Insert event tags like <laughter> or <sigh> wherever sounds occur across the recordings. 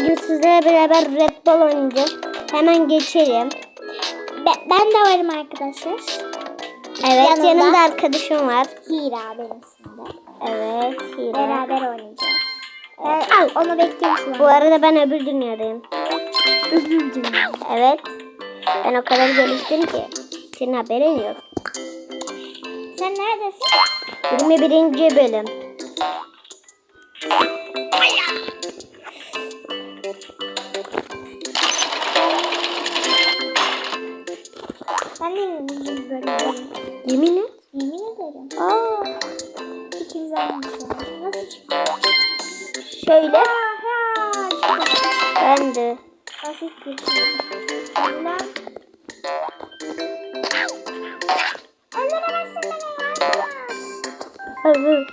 Bugün sizlerle beraber Red Bull oynayacağız. Hemen geçelim. Be- ben de varım arkadaşlar. Evet Yanımda- yanımda arkadaşım var. Hira benim de. Evet Hira. Beraber oynayacağız. Ee, Al. onu bekliyorum. Bu arada ben öbür dünyadayım. Öbür dünya. Evet. Ben o kadar geliştim ki. Senin haberin yok. Sen neredesin? 21. bölüm. Yeni bölümdeyim. Yemin et. Yemin ederim. Aa, İkimiz aynı şey. Nasıl çıktı? şöyle. Çıktı. Ben de. Basit bir şey. Ulan. Öldüremezsin beni ya.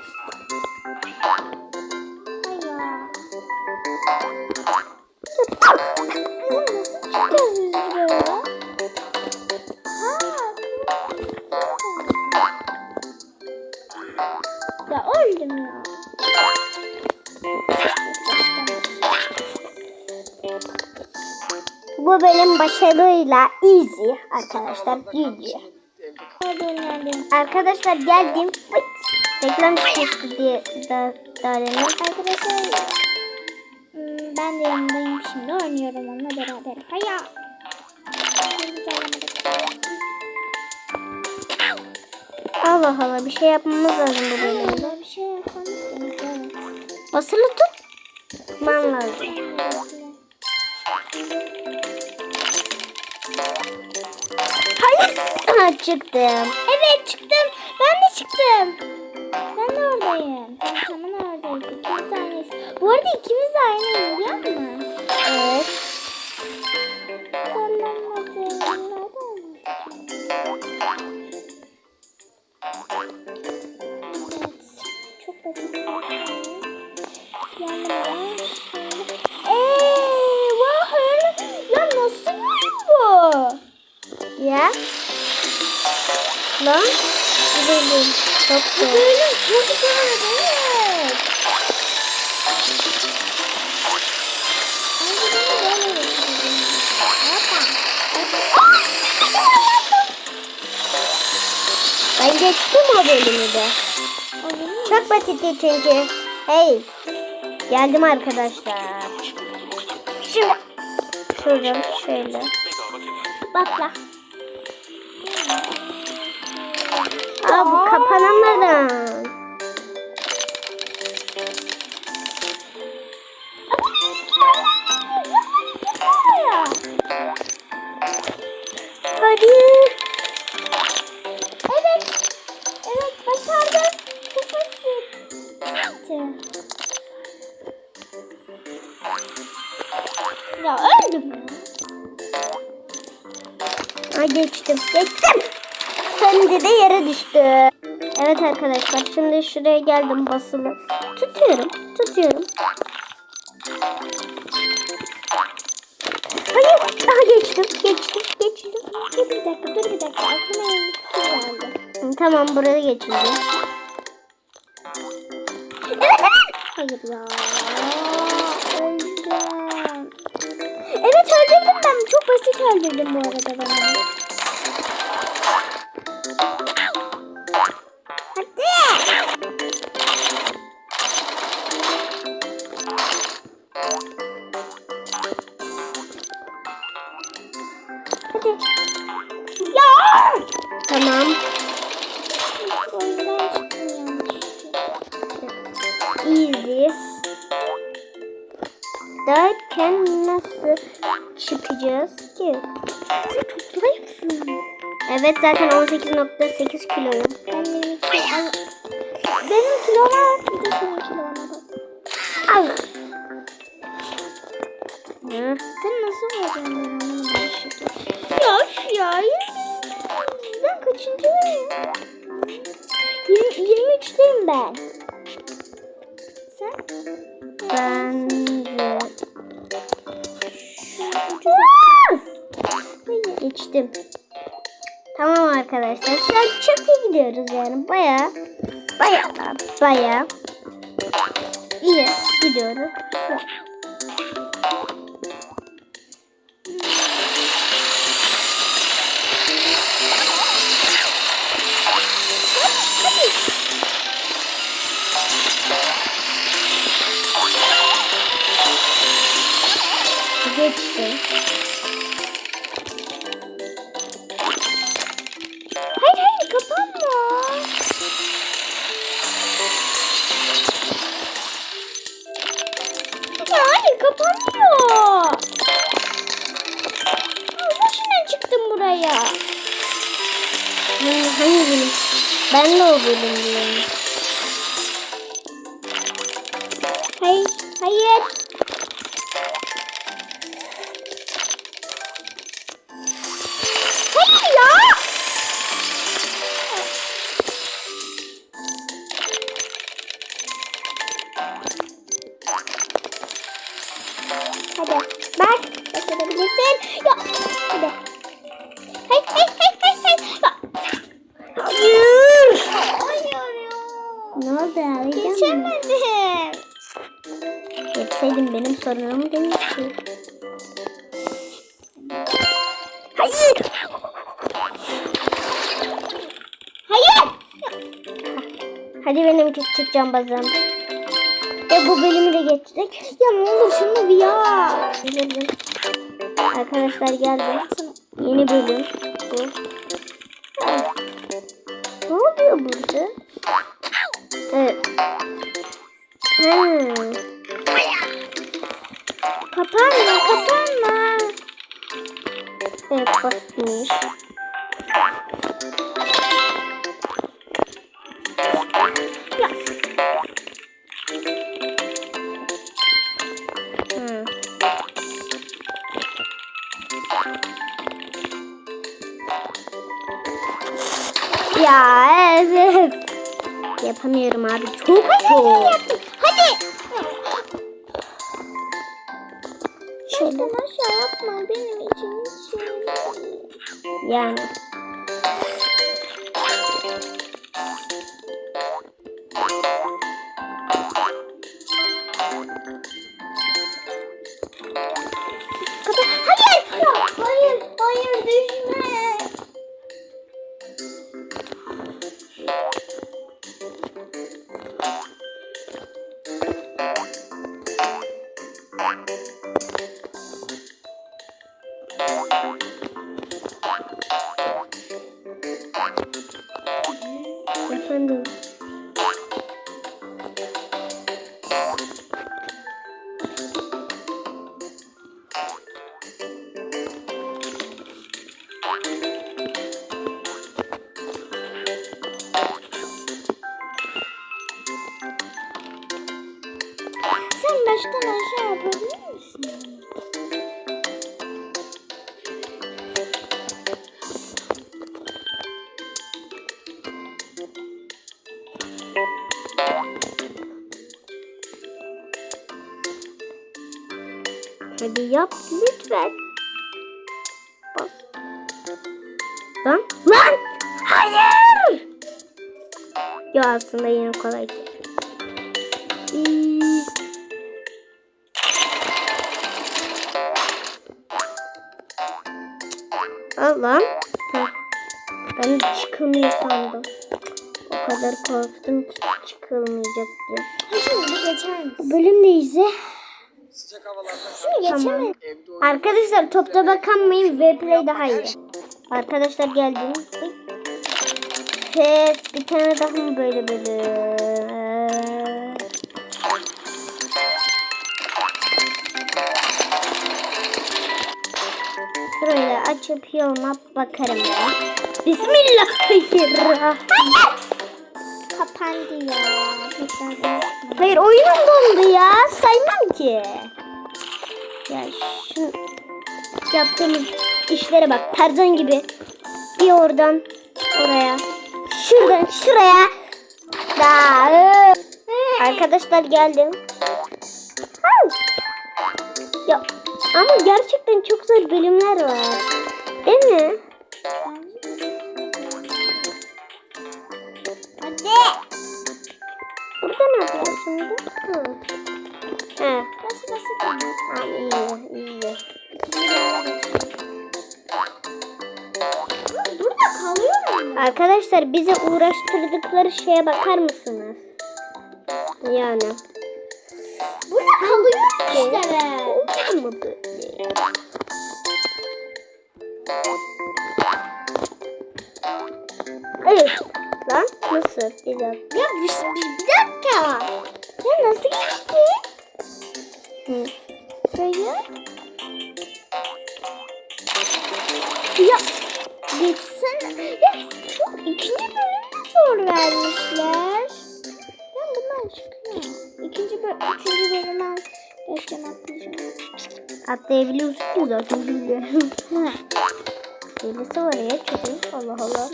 Öldüm ya. Bu bölüm başarıyla easy arkadaşlar. Geldim. Arkadaşlar geldim. Fıt. Reklam çıkmıştı diye da, Daren'in. Arkadaşlar hmm, ben de yanındayım şimdi oynuyorum onunla beraber. Haya. Allah Allah bir şey yapmamız lazım bu bölümde. Bir şey. Evet. Basılı tut. Tutman lazım. Hayır. Aha, çıktım. Evet çıktım. Ben de çıktım. Ben de oradayım. Tamam oradayız. İkimiz de aynıyız. Bu arada ikimiz de aynıyız biliyor musun? Evet. Sallanmadı. Ya bu? Lan. Bu bölüm çok Bu zor. bölüm çok zor evet. Ben geçtim o bölümü de. Çok basitti çünkü. Hey. Geldim arkadaşlar. Şimdi. Şuradan şöyle. Bakla. Aa bu kapanamadan. Aa, geçtim. Geçtim. Şimdi de yere düştü. Evet arkadaşlar şimdi şuraya geldim basılı. Tutuyorum. Tutuyorum. Hayır. Daha geçtim. Geçtim. Geçtim. Dur bir dakika dur bir dakika. Aklıma şey geldi. Tamam buraya geçildi. Evet evet. Hayır ya. Öldüm. Evet öldürdüm ben. Çok basit öldürdüm bu arada ben. Hadi. Hadi. Ya! Tamam. Easy. Derken nasıl yapacağız ki? Evet zaten 18.8 kiloyum. Ben 22 geçtim. Tamam arkadaşlar. Şu an çok iyi gidiyoruz yani. Baya baya baya iyi gidiyoruz. Geçti. Ben de o bölümdeyim. Ki. Hayır. Hayır. Hadi benim küçük çıkacağım bazım. Ve bu bölümü de geçtik. Ya ne olur şunu bir ya. Arkadaşlar geldi. Yeni bölüm bu. Ne oluyor burada? Evet. Hmm. Kapanma kapanma. Evet basmış. Ya. Hmm. Ya evet. Yapamıyorum abi. Çok zor. Hadi. Şuradan Yani. Hadi yap lütfen. Bak. Lan. Lan. Hayır. Ya aslında yine kolay değil. İyi. Al lan. Heh. Ben çıkılmıyor sandım. O kadar korktum ki çıkılmayacak diye. Şimdi geçer misin? Bölüm neyse. Sıcak havalarda Şunu geçemedim. evde oyun Arkadaşlar topla bakanmayın Vplay daha iyi. Arkadaşlar geldim. Ve bir tane daha mı böyle bölüm? Şöyle açıp yoluna bakarım ben. Bismillahirrahmanirrahim. Kapandı ya. Tekrar Hayır oyunum dondu ya. Saymam ki. Ya şu yaptığımız işlere bak. Tarzan gibi. Bir oradan oraya. Şuradan şuraya. Da. ıı. Arkadaşlar geldim. Ya ama gerçekten çok zor bölümler var. Değil mi? Başka ne şimdi? Hı. He. Burası basit. Tamam iyi iyi. Burada kalıyor mu? Arkadaşlar bize uğraştırdıkları şeye bakar mısınız? Yani. Burada kalıyor işte şey. be. Evet. Bir dakika. Ya bir, bir, bir dakika. Ya nasıl geçti? Hı. Sayı. Ya geçsin. Ya çok ikinci bölümde zor vermişler. Ya bundan çıkıyor. İkinci bölüm, üçüncü bölüme geçeceğim atlayacağım. Atlayabiliyorsun zaten biliyorum. Hilesi <laughs> var ya çocuğun. Allah Allah.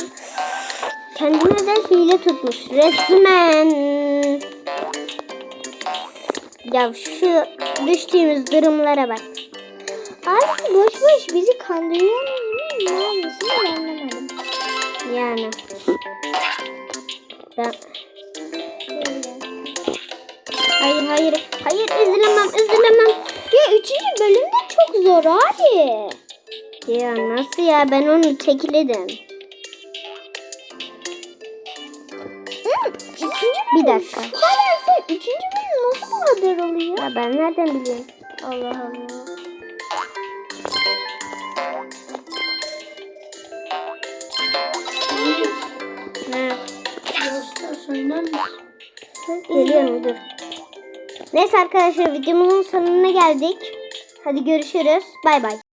Kendine özel hile tutmuş. Resmen. Ya şu düştüğümüz durumlara bak. Abi boş boş bizi kandırıyor mu? Ne anlamadım. Yani. Ben... Hayır hayır. Hayır üzülemem üzülemem. Ya üçüncü bölümde çok zor abi. Ya nasıl ya ben onu tekledim. Bir dakika. Kadar sen üçüncü bölüm nasıl bu kadar oluyor? Ya ben nereden bileyim? Allah Allah. Ne? Geliyorum dur. Neyse arkadaşlar videomuzun sonuna geldik. Hadi görüşürüz. Bay bay.